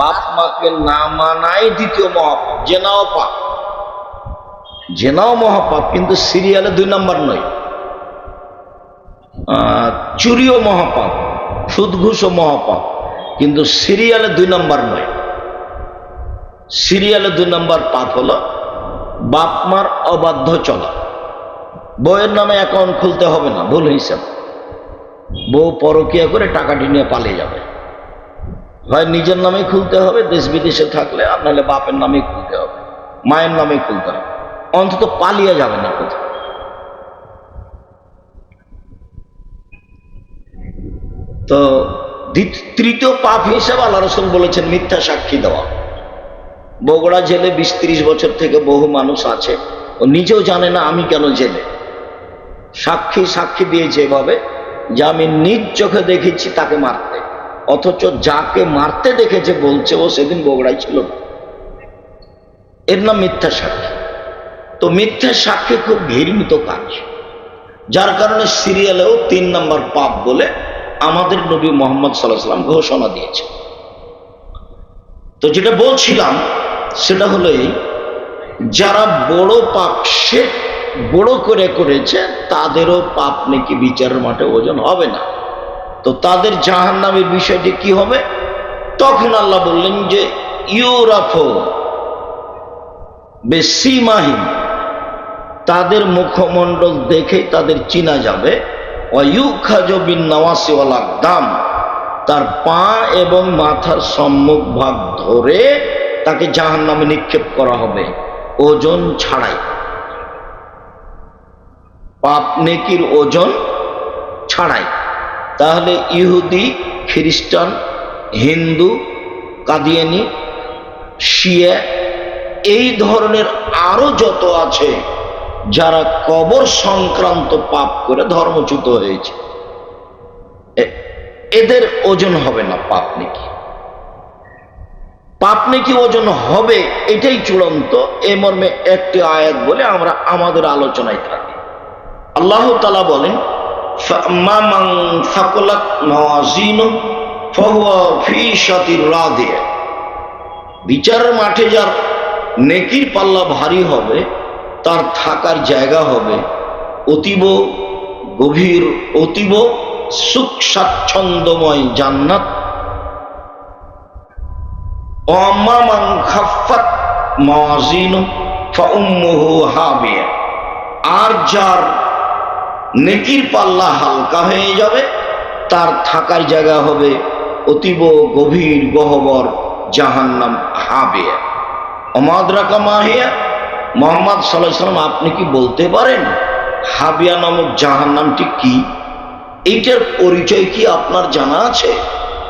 বাপ মাকে না মানাই দ্বিতীয় মহাপাপ, জেনাও পাপ। জেনাও মহাপাপ, কিন্তু সিরিয়ালে দুই নম্বর নয়। চুরিও মহাপাপ সুদ ঘুষও মহাপাপ, কিন্তু সিরিয়ালে দুই নম্বর নয়। সিরিয়ালে দুই নম্বর পাপ হলো বাপ মার অবাধ্য চলা। বউয়ের নামে অ্যাকাউন্ট খুলতে হবে না, ভুল হিসাব বউ পরকিয়া করে টাকাটি নিয়ে পালিয়ে যাবে। হয় নিজের নামে খুলতে হবে, দেশ বিদেশে থাকলে আর নাহলে বাপের নামেই খুলতে হবে, মায়ের নামেই খুলতে হবে। অন্তত পালিয়ে যাবে না কোথাও তো তৃতীয় পাপ হিসেবে আল্লাহ রসুল বলেছেন, মিথ্যা সাক্ষী দেওয়া। বগুড়া জেলে বিশ ত্রিশ বছর থেকে বহু মানুষ আছে, ও নিজেও জানে না আমি কেন জেলে। সাক্ষী সাক্ষী দিয়েছে এভাবে যে আমি নিজ চোখে দেখেছি তাকে মারতে অথচ যাকে মারতে দেখেছে, বলছে, ও সেদিন বগুড়ায় ছিল এর নাম মিথ্যা সাক্ষী। তো মিথ্যা সাক্ষী খুব ঘৃণিত কাজ। যার কারণে সিরিয়ালেও তিন নম্বর পাপ বলে আমাদের নবী মোহাম্মদ সাল্লাহ সাল্লাম ঘোষণা দিয়েছে। তো যেটা বলছিলাম, সেটা হলো এই, যারা বড় পাপ সে বড় করে করেছে, তাদেরও পাপ নাকি বিচারের মাঠে ওজন হবে না। তো তাদের জাহান নামের বিষয়টি কি হবে? তখন আল্লাহ বললেন যে, ইউরাফো বেসিমাহিম তাদের মুখমণ্ডল দেখেই তাদের চিনা যাবে। অয়ুখাজবিন নওয়াসিওয়ালা দাম তার পা এবং মাথার সম্মুখ ভাগ ধরে তাকে জাহান নামে নিক্ষেপ করা হবে। ওজন ছাড়াই। পাপ নেকির ওজন ছাড়াই। তাহলে ইহুদি, খ্রিস্টান, হিন্দু, কাদিয়ানি, শিয়া, এই ধরনের আরও যত আছে, যারা কবর সংক্রান্ত পাপ করে ধর্মচ্যুত হয়েছে এদের ওজন হবে না পাপ নাকি? পাপ নাকি ওজন হবে, এটাই চূড়ান্ত, এ মর্মে একটি আয়াত বলে আমরা আমাদের আলোচনায় থাকি। আল্লাহ তালা বলেন মামাং বিচার মাঠে যার নেকির পাল্লা ভারী হবে, তার থাকার জায়গা হবে অতীব গভীর, অতীব সুখ স্বাচ্ছন্দ্যময় জান্নাত আর যার নেকির পাল্লা হালকা হয়ে যাবে, তার থাকার জায়গা হবে অতীব গভীর গহবর জাহান্নাম হাবিয়া অমাদরাকা মাহিয়া, মোহাম্মদ সাল্লাহ সাল্লাম আপনি কি বলতে পারেন হাবিয়া নামক জাহান্নামটি কি? এইটার পরিচয় কি আপনার জানা আছে?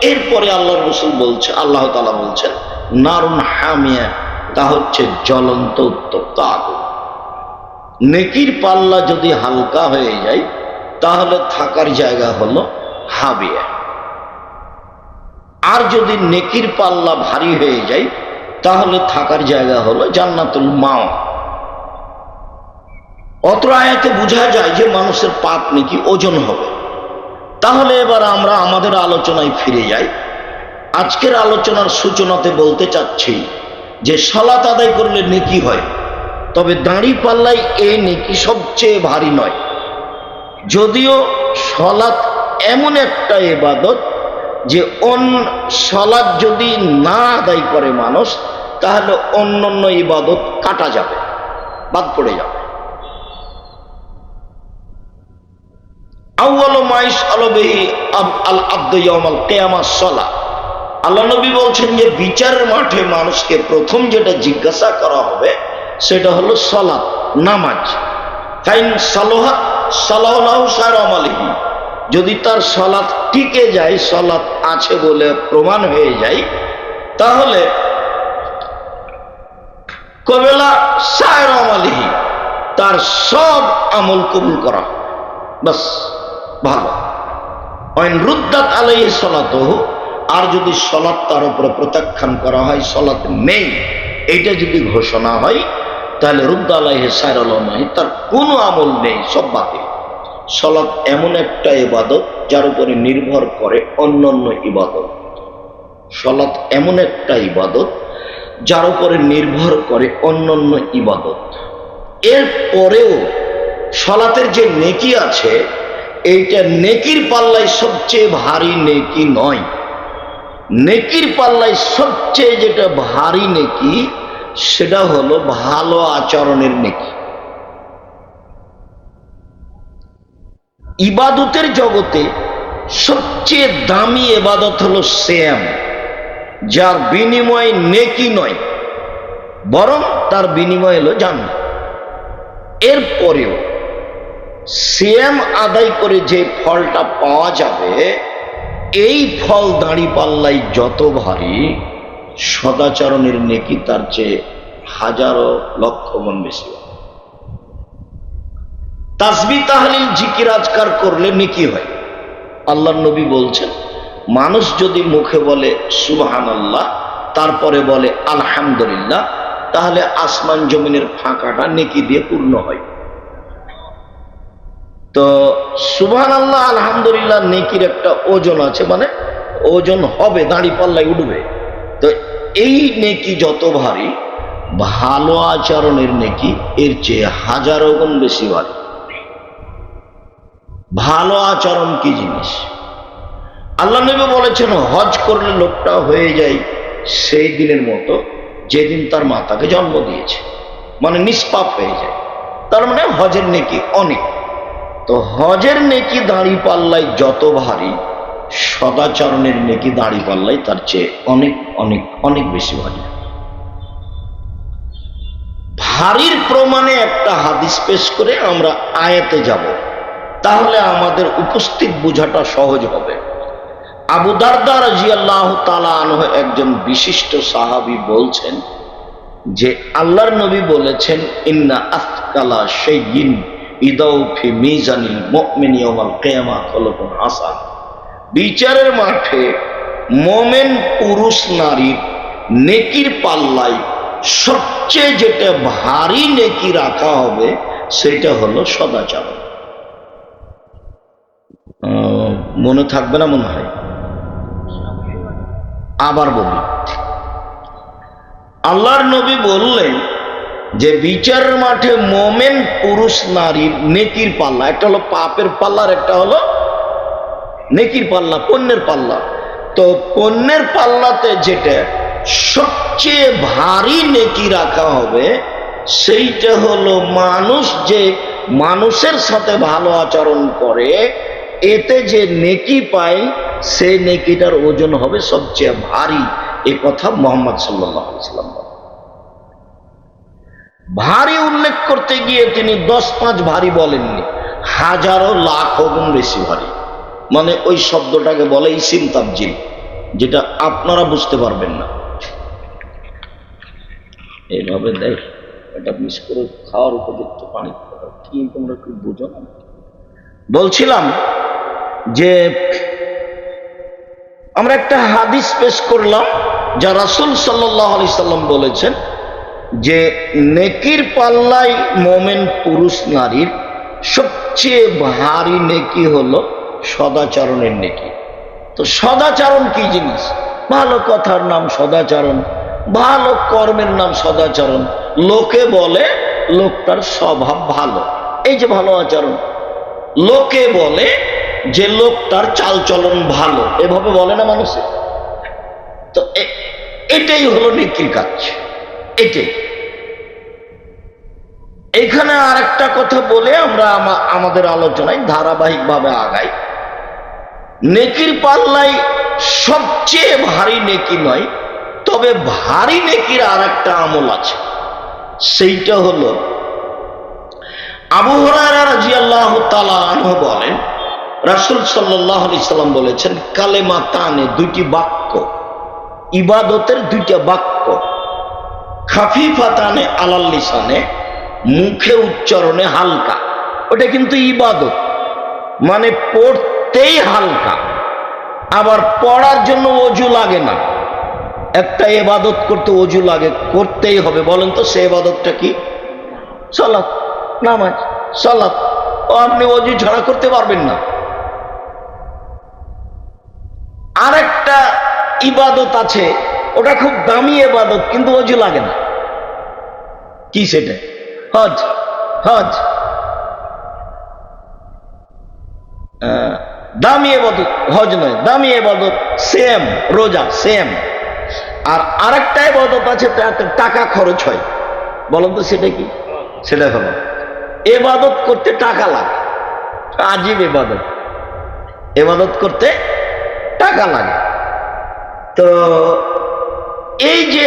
এরপরে আল্লাহ রসুল বলছে, আল্লাহ তালা বলছেন, নারুন হামিয়া, তা হচ্ছে জ্বলন্ত উত্তপ্ত আগুন। নেকির পাল্লা যদি হালকা হয়ে যায়, তাহলে থাকার জায়গা হলো হাবিয়া। আর যদি নেকির পাল্লা ভারী হয়ে যায়, তাহলে থাকার জায়গা হলো জান্নাতুল মাওয়া। অত্র আয়াতে বোঝা যায় যে মানুষের পাপ নাকি ওজন হবে। তাহলে এবার আমরা আমাদের আলোচনায় ফিরে যাই। আজকের আলোচনার সূচনাতে বলতে চাচ্ছি যে সলাত আদায় করলে নেকি হয়। তবে দাঁড়ি পাল্লাই এ নেকি সবচেয়ে ভারী নয়। যদিও সলাৎ এমন একটা এবাদত যে অন্য সলাৎ যদি না আদায় করে মানুষ, তাহলে অন্য অন্য ইবাদত কাটা যাবে, বাদ পড়ে যাবে। আউয়াল মাইস আলবেহি আল আব্দ ইয়ামাল কেয়ামা সলা আল্লাহ নবী বলছেন যে বিচারের মাঠে মানুষকে প্রথম যেটা জিজ্ঞাসা করা হবে সেটা হলো সলাৎ নামাজ। ফাইন সালোহাত সালাহ সার আমালিহি। যদি তার সলাৎ টিকে যায় সলাৎ আছে বলে প্রমাণ হয়ে যায়, তাহলে কবেলা সায়র আমালিহি, তার সব আমল কবুল করা। বাস, ভালো। অইন রুদ্দাত আলাই সলাত আর যদি সলাৎ তার উপরে প্রত্যাখ্যান করা হয় সলাৎ নেই। এইটা যদি ঘোষণা হয় তাহলে রুদ্দ আলাইহ সাইরলমাই তার কোনো আমল নেই, সব বাতিল। সলাৎ এমন একটা ইবাদত যার উপরে নির্ভর করে অন্য অন্য ইবাদত। সলাৎ এমন একটা ইবাদত যার উপরে নির্ভর করে অন্যান্য ইবাদত। এর পরেও সলাতের যে নেকি আছে, এইটা নেকির পাল্লায় সবচেয়ে ভারী নেকি নয়। নেকির পাল্লায় সবচেয়ে যেটা ভারী নেকি সেটা হলো ভালো আচরণের নেকি। ইবাদতের জগতে সবচেয়ে দামি এবাদত হলো শ্যাম যার বিনিময় নেকি নয়, বরং তার বিনিময় হলো জান্নাত। এরপরেও শ্যাম আদায় করে যে ফলটা পাওয়া যাবে, এই ফল দাঁড়ি পাল্লাই যত ভারী সদাচরণের নেকি তার চেয়ে হাজারো লক্ষ মন বেশি। তাসবি তাহলিল জিকির আজকার করলে নেকি হয়। আল্লাহ নবী বলছেন, মানুষ যদি মুখে বলে সুবাহান আল্লাহ তারপরে বলে আলহামদুলিল্লাহ, তাহলে আসমান জমিনের ফাঁকাটা নেকি দিয়ে পূর্ণ হয়। তো সুবহান আল্লাহ আলহামদুলিল্লাহ, নেকির একটা ওজন আছে মানে ওজন হবে দাঁড়ি পাল্লায় উঠবে। তো এই নেকি যত ভারী, ভালো আচরণের নেকি এর চেয়ে হাজারো গুণ বেশি ভারী। ভালো আচরণ কি জিনিস? আল্লাহ নবী বলেছেন, হজ করলে লোকটা হয়ে যায় সেই দিনের মতো যেদিন তার মাতাকে জন্ম দিয়েছে মানে নিষ্পাপ হয়ে যায়। তার মানে হজের নেকি অনেক। তো হজের নেকি দাঁড়ি পাল্লাই যত ভারী সদাচরণের নেকি দাঁড়ি পাল্লাই তার চেয়ে অনেক অনেক অনেক বেশি ভারী। ভারীর প্রমাণে একটা হাদিস পেশ করে আমরা আয়াতে যাব। তাহলে আমাদের উপস্থিত বোঝাটা সহজ হবে। আবু দারদা রাজিয়াল্লাহ তালা আনহ একজন বিশিষ্ট সাহাবি বলছেন যে, আল্লাহর নবী বলেছেন, ইন্না আফকালা সেইগিন ইদাউফি মিজানিল মুমিনি ইয়াউমাল কিয়ামা খলকুন হাসান। বিচারের মাঠে মোমেন পুরুষ নারীর নেকির পাল্লায় সবচেয়ে যেটা ভারী নেকি রাখা হবে, সেটা হলো সদাচরণ। মনে থাকবে না মনে হয়? আবার বলি। আল্লাহর নবী বললেন যে বিচারের মাঠে মোমেন পুরুষ নারীর নেকির পাল্লা, একটা হলো পাপের পাল্লা আর একটা হলো নেকির পাল্লা, পণ্যের পাল্লা। তো পণ্যের পাল্লাতে যেটা সবচেয়ে ভারী নেকি রাখা হবে, সেইটা হলো মানুষ যে মানুষের সাথে ভালো আচরণ করে, এতে যে নেকি পায়, সেই নেকিটার ওজন হবে সবচেয়ে ভারী। এ কথা মোহাম্মদ সাল্লাম ভারী উল্লেখ করতে গিয়ে তিনি দশ পাঁচ ভারী বলেননি। হাজারো লাখ গুণ বেশি ভারী। মানে ওই শব্দটাকে বলে ইসিম তাবজিল যেটা আপনারা বুঝতে পারবেন না। এইভাবে দেখ, এটা মিস করে খাওয়ার উপযুক্ত পানি কি তোমরা কি বুঝো না? বলছিলাম যে, আমরা একটা হাদিস পেশ করলাম, যা রাসুল সাল্লাহ সাল্লাম বলেছেন যে, নেকির পাল্লাই মোমেন পুরুষ নারীর সবচেয়ে ভারী নেকি হলো সদাচরণের নেকি। তো সদাচরণ কি জিনিস? ভালো কথার নাম সদাচরণ, ভালো কর্মের নাম সদাচরণ। লোকে বলে লোকটার স্বভাব ভালো। এই যে ভালো আচরণ, লোকে বলে যে লোকটার চালচলন ভালো। এভাবে বলে না মানুষে? তো এটাই হলো নেকির কাজ। এটাই। এখানে আরেকটা কথা বলে আমরা আমাদের আলোচনায় ধারাবাহিকভাবে আগাই। নেকির পাল্লাই সবচেয়ে ভারী নেকি নয়, তবে ভারী নেকির আর একটা আমল আছে। সেইটা হলো, আবু আনহু বলেন, রাসুল সাল্লাম বলেছেন, কালেমা তানে দুইটি বাক্য, ইবাদতের দুইটা বাক্য খাফিফাতানে আলাল লিসানে, মুখে উচ্চারণে হালকা। ওটা কিন্তু ইবাদত মানে পড়তেই হালকা, আবার পড়ার জন্য অজু লাগে না। একটা এবাদত করতে অজু লাগে, করতেই হবে। বলেন তো, সে এবাদতটা কি? সলাৎ নামাজ সলাৎ ও, আপনি অজু ছাড়া করতে পারবেন না। আরেকটা ইবাদত আছে, ওটা খুব দামি ইবাদত কিন্তু অজু লাগে না। কি সেটা? হজ হজ। দামি এবাদত, হজ নয়, দামি এবাদত সেম রোজা সেম আর আরেকটা এবাদত আছে, তাতে টাকা খরচ হয়। বলেন তো সেটা কি? সেটা হলো, এবাদত করতে টাকা লাগে, আজীব এবাদত। এবাদত করতে টাকা লাগে। তো এই যে